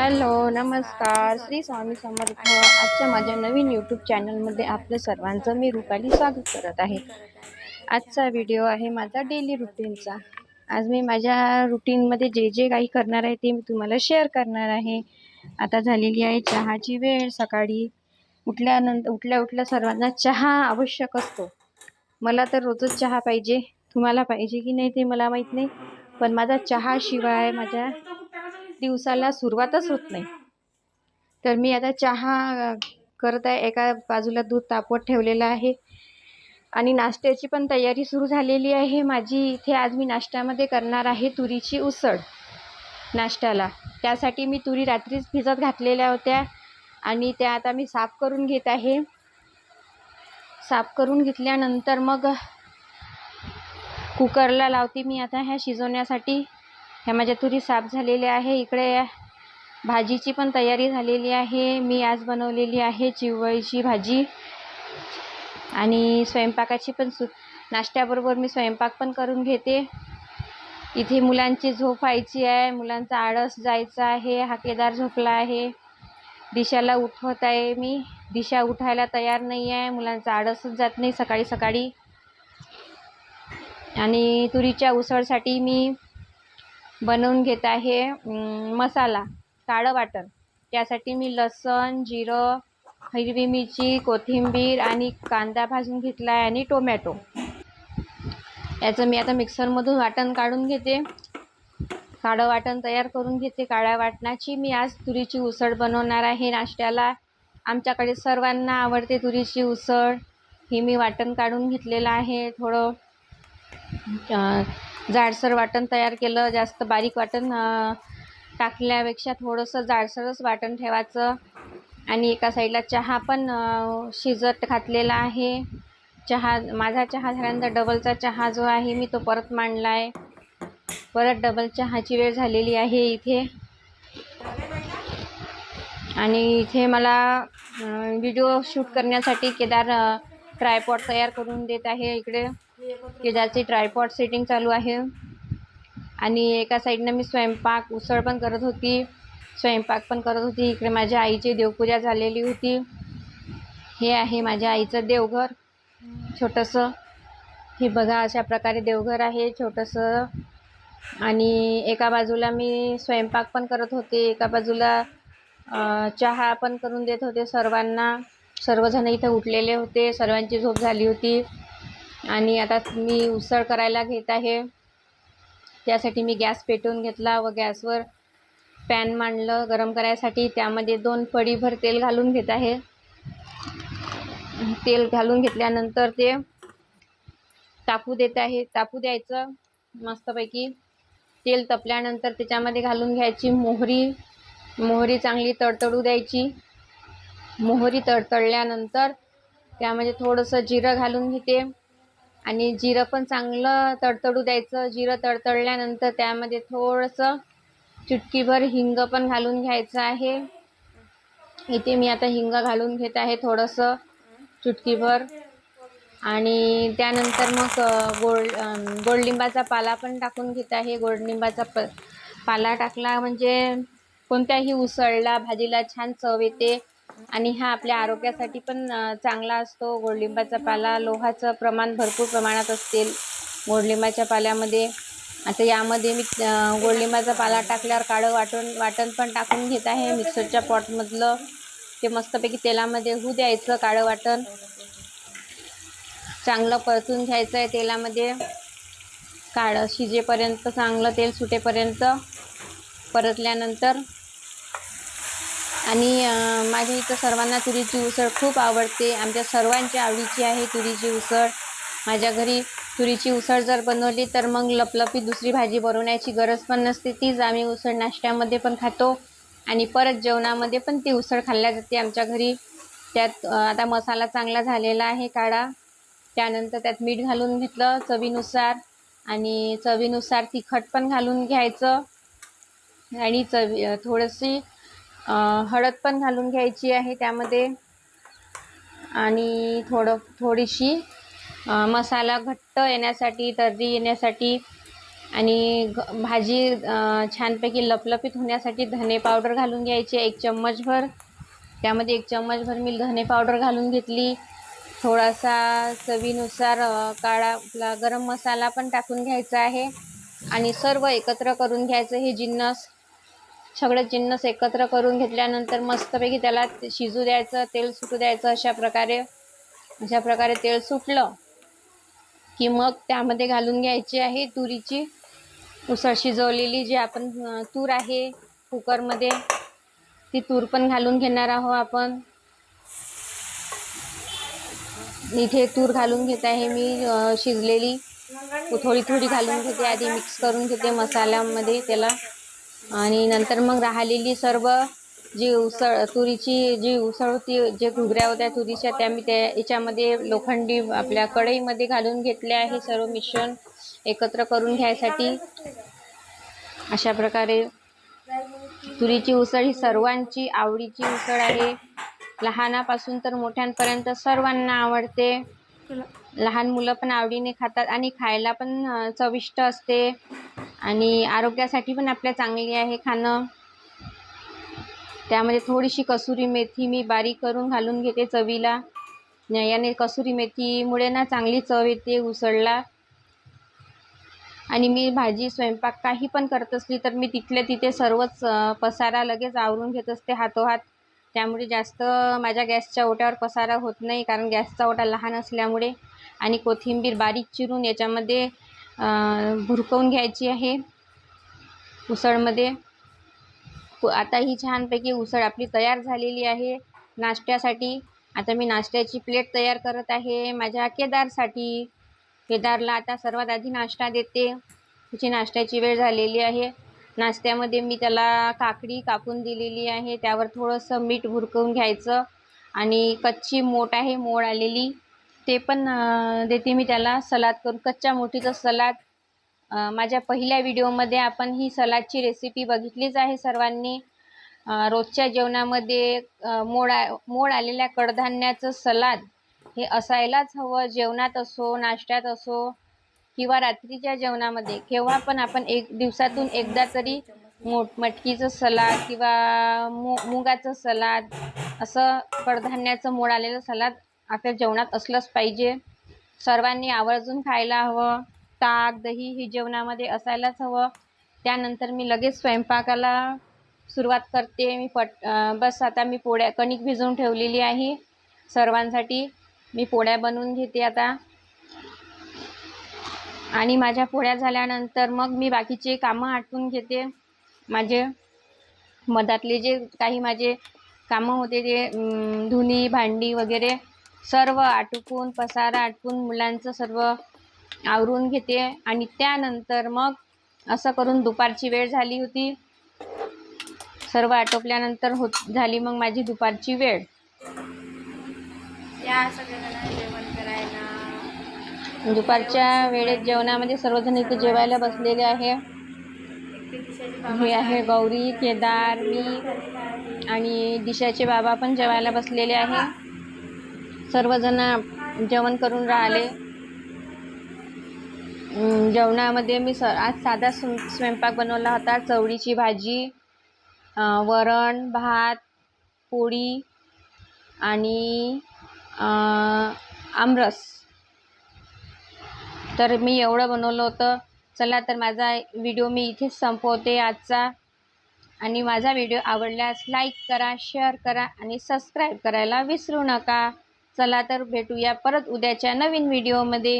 Hello नमस्कार. श्री स्वामी समर्थ. आजच्या माझ्या नवीन यूट्यूब चॅनलमध्ये आपलं सर्वांचं मी रुपाली स्वागत करत आहे. आजचा व्हिडिओ आहे माझा डेली रुटीनचा आज मी माझ्या रुटीनमध्ये जे जे काही करणार आहे ते मी तुम्हाला शेअर करणार आहे. आता झालेली आहे चहाची वेळ. सकाळी उठल्यानंतर उठल्या उठल्या सर्वांना चहा आवश्यक असतो. मला तर रोजच चहा पाहिजे. तुम्हाला पाहिजे की नाही ते मला माहीत नाही. पण माझा चहाशिवाय माझ्या दिवसाला सुरुवातच होत नाही. तर मी आता चहा करत आहे. एका बाजूला दूध तापवत ठेवलेलं आहे. आणि नाश्त्याची पण तयारी सुरू झालेली आहे. माझी इथे आज मी नाश्त्यामध्ये करणार आहे तुरीची उसळ नाश्त्याला. त्यासाठी मी तुरी रात्रीच भिजत घातलेल्या होत्या आणि त्या आता मी साफ करून घेत आहे. साफ करून घेतल्यानंतर मग कुकरला लावते मी आता ह्या शिजवण्यासाठी. ह्या माझ्या तुरी साफ झालेल्या आहे. इकडे भाजीची पण तयारी झालेली आहे. मी आज बनवलेली आहे चिवळीची भाजी. आणि स्वयंपाकाची पण सु नाश्त्याबरोबर मी स्वयंपाक पण करून घेते. इथे मुलांची झोप व्हायची आहे. मुलांचा आळस जायचा आहे. हा केदार झोपला आहे. दिशाला उठवत आहे मी. दिशा उठायला तयार नाही आहे. मुलांचा आळसच जात नाही सकाळी सकाळी. आणि तुरीच्या उसळसाठी मी बनवून घेत आहे मसाला काळं वाटण. त्यासाठी मी लसण जिरं हिरवी मिरची कोथिंबीर आणि कांदा भाजून घेतला आहे आणि टोमॅटो. याचं मी आता मिक्सरमधून वाटण काढून घेते. काळं वाटण तयार करून घेते. काळ्या वाटणाची मी आज तुरीची उसळ बनवणार आहे नाश्त्याला. आमच्याकडे सर्वांना आवडते तुरीची उसळ. ही मी वाटण काढून घेतलेलं आहे थोडं. जाडसर वाटण तयार केलं जास्त बारीक वाटण टाकल्यापेक्षा थोडंसं जाडसरच वाटण ठेवायचं. आणि एका साईडला चहा पण शिजत घातलेला आहे. चहा माझा चहा झाल्यानंतर डबलचा चहा जो आहे मी तो परत मांडला आहे परत डबल चहाची वेळ झालेली आहे इथे. आणि इथे मला व्हिडिओ शूट करण्यासाठी केदार ट्रायपॉड तयार करून देत आहे इकडे. केदारची ट्रायपॉड सेटिंग चालू आहे. आणि एका साईडनं मी स्वयंपाक उसळ पण करत होती. स्वयंपाक पण करत होती. इकडे माझ्या आईची देवपूजा झालेली होती. हे आहे माझ्या आईचं देवघर. छोटंसं. हे बघा अशा प्रकारे देवघर आहे. छोटंसं. आणि एका बाजूला मी स्वयंपाक पण करत होते. एका बाजूला चहा पण करून देत होते सर्वांना. सर्वजण इथं उठलेले होते. सर्वांची झोप झाली होती. आणि आता मी उसळ करायला घेत आहे. त्यासाठी मी गॅस पेटवून घेतला व गॅसवर पॅन मांडलं गरम करायसाठी. त्यामध्ये दोन पडीभर तेल घालून घेत आहे. तेल घालून घेतल्यानंतर ते तापू देत आहे. तापू द्यायचं मस्तपैकी. तेल तपल्यानंतर त्याच्यामध्ये घालून घ्यायची मोहरी. मोहरी चांगली तडतडू द्यायची. मोहरी तडतडल्यानंतर त्यामध्ये थोडंसं जिरं घालून घेते. आणि जिरं पण चांगलं तडतडू द्यायचं. जिरं तडतडल्यानंतर त्यामध्ये थोडंसं चुटकीभर हिंग पण घालून घ्यायचं आहे. इथे मी आता हिंग घालून घेत आहे थोडंसं चुटकीभर. आणि त्यानंतर मग गोड गोडलिंबाचा पाला पण टाकून घेत आहे. गोडलिंबाचा प पाला टाकला म्हणजे कोणत्याही उसळला भाजीला छान चव येते. आणि हा आपल्या आरोग्यासाठी पण चांगला असतो. गोडलिंबाचा पाला लोहाचं प्रमाण भरपूर प्रमाणात असतील. गोडलिंबाच्या पाल्यामध्ये आता यामध्ये मी गोडलिंबाचा पाला टाकल्यावर काळं वाटण वाटण पण टाकून घेत आहे. मिक्सरच्या पॉटमधलं ते मस्तपैकी तेलामध्ये होऊ द्यायचं काळं वाटण. चांगलं परतून घ्यायचं आहे तेलामध्ये. काळं शिजेपर्यंत चांगलं तेल सुटेपर्यंत परतल्यानंतर आणि माझ्या इथं सर्वांना तुरीची उसळ खूप आवडते. आमच्या सर्वांच्या आवडीची आहे तुरीची उसळ. माझ्या घरी तुरीची उसळ जर बनवली तर मग लपलपी दुसरी भाजी बनवण्याची गरज पण नसते. तीच आम्ही उसळ नाश्त्यामध्ये पण खातो आणि परत जेवणामध्ये पण ती उसळ खाल्ल्या जाते आमच्या घरी. त्यात आता मसाला चांगला झालेला आहे काळा त्यानंतर त्यात मीठ घालून घेतलं चवीनुसार आणि चवीनुसार तिखट पण घालून घ्यायचं. आणि चवी थोडीशी हळद पण घालून घ्यायची आहे त्यामध्ये. आणि थोडं थोडीशी मसाला घट्ट येण्यासाठी तर्री येण्यासाठी आणि घ भाजी छानपैकी लपलपीत होण्यासाठी धने पावडर घालून घ्यायची एक चम्मचभर. त्यामध्ये एक चम्मचभर मी धने पावडर घालून घेतली. थोडासा चवीनुसार काळा आपला गरम मसाला पण टाकून घ्यायचा आहे. आणि सर्व एकत्र करून घ्यायचं हे जिन्नस. सगळे जिन्नस एकत्र करून घेतल्यानंतर मस्तपैकी त्याला शिजू द्यायचं तेल सुटू द्यायचं अशा प्रकारे. अशा प्रकारे तेल सुटलं की मग त्यामध्ये घालून घ्यायची आहे तुरीची. उसळ शिजवलेली जी आपण तूर आहे कुकरमध्ये ती तूर पण घालून घेणार आहोत आपण. इथे तूर घालून घेत आहे मी शिजलेली. थोडी थोडी घालून घेते आधी मिक्स करून घेते मसाल्यामध्ये त्याला. आणि नंतर मग राहिलेली सर्व जी उसळ तुरीची जी उसळ होती जे घुगऱ्या होत्या तुरीच्या त्या मी त्या याच्यामध्ये लोखंडी आपल्या कढईमध्ये घालून घेतले आहे सर्व मिश्रण एकत्र करून घ्यायसाठी. अशा प्रकारे तुरीची उसळ ही सर्वांची आवडीची उसळ आहे. लहानापासून तर मोठ्यांपर्यंत सर्वांना आवडते. लहान मुलं पण आवडीने खातात आणि खायला पण चविष्ट असते. आणि आरोग्यासाठी पण आपल्या चांगली आहे खाणं. त्यामध्ये थोडीशी कसुरी मेथी मी बारीक करून घालून घेते चवीला. याने कसुरी मेथीमुळे ना चांगली चव येते उसळला. आणि मी भाजी स्वयंपाक काही पण करत असली तर मी तिथल्या तिथे सर्वच पसारा लगेच आवरून घेत असते हातोहात. त्यामुळे जास्त माझ्या गॅसच्या ओट्यावर पसारा होत नाही कारण गॅसचा ओटा लहान असल्यामुळे. आणि कोथिंबीर बारीक चिरून याच्यामध्ये भुरकवून घ्यायची आहे. उसळमध्ये. आता ही छानपैकी उसळ आपली तयार झालेली आहे. नाश्त्यासाठी. आता मी नाश्त्याची प्लेट तयार करत आहे. माझ्या केदारसाठी. केदारला आता सर्वात आधी नाश्ता देते. तिची नाश्त्याची वेळ झालेली आहे. नाश्त्यामध्ये मी त्याला काकडी कापून दिलेली आहे. त्यावर थोडंसं मीठ भुरकवून घ्यायचं. आणि कच्ची मोठ आहे मोड आलेली. ते पण देते मी त्याला सलाद करून. कच्च्या मोठीचं सलाद. माझ्या पहिल्या व्हिडिओमध्ये आपण ही सलादची रेसिपी बघितलीच आहे सर्वांनी. रोजच्या जेवणामध्ये मोड आ मोड आलेल्या कडधान्याचं सलाद हे असायलाच हवं. जेवणात असो नाश्त्यात असो किंवा रात्रीच्या जेवणामध्ये. केव्हा पण आपण एक दिवसातून एकदा तरी मोठ मटकीचं सलाद किंवा मु मुगाचं सलाद असं कडधान्याचं मोड आलेलं सलाद आपल्या जेवणात असलंच पाहिजे. सर्वांनी आवर्जून खायला हवं. ताक दही ही जेवणामध्ये असायलाच हवं. त्यानंतर मी लगेच स्वयंपाकाला सुरुवात करते. मी पट बस आता मी पोळ्या कणिक भिजवून ठेवलेली आहे सर्वांसाठी. मी पोळ्या बनवून घेते आता. आणि माझ्या पोळ्या झाल्यानंतर मग मी बाकीचे कामं आटपून घेते. माझे मधातले जे काही माझे कामं होते ते धुणी भांडी वगैरे सर्व आटपून पसारा आटपून मुलांचं सर्व आवरून घेते. आणि त्यानंतर मग असं करून दुपारची वेळ झाली होती. सर्व आटोपल्यानंतर होत झाली मग माझी दुपारची वेळ. या सगळ्यांना जेवण करायला. दुपारच्या वेळेत जेवणामध्ये सर्वजण इथे जेवायला बसलेले आहे. हे आहे गौरी केदार मी आणि दिशाचे बाबा पण जेवायला बसलेले आहे. सर्वजण जेवण करून राहिले. जेवणामध्ये मी स आज साधा स्व स्वयंपाक बनवला होता. चवळीची भाजी वरण भात पोळी आणि आमरस. तर मी एवढं बनवलं होतं. चला तर माझा व्हिडिओ मी इथेच संपवते आजचा. आणि माझा व्हिडिओ आवडल्यास लाईक करा शेअर करा आणि सबस्क्राईब करायला विसरू नका. चला तर भेटूया परत उद्याच्या नवीन व्हिडिओमध्ये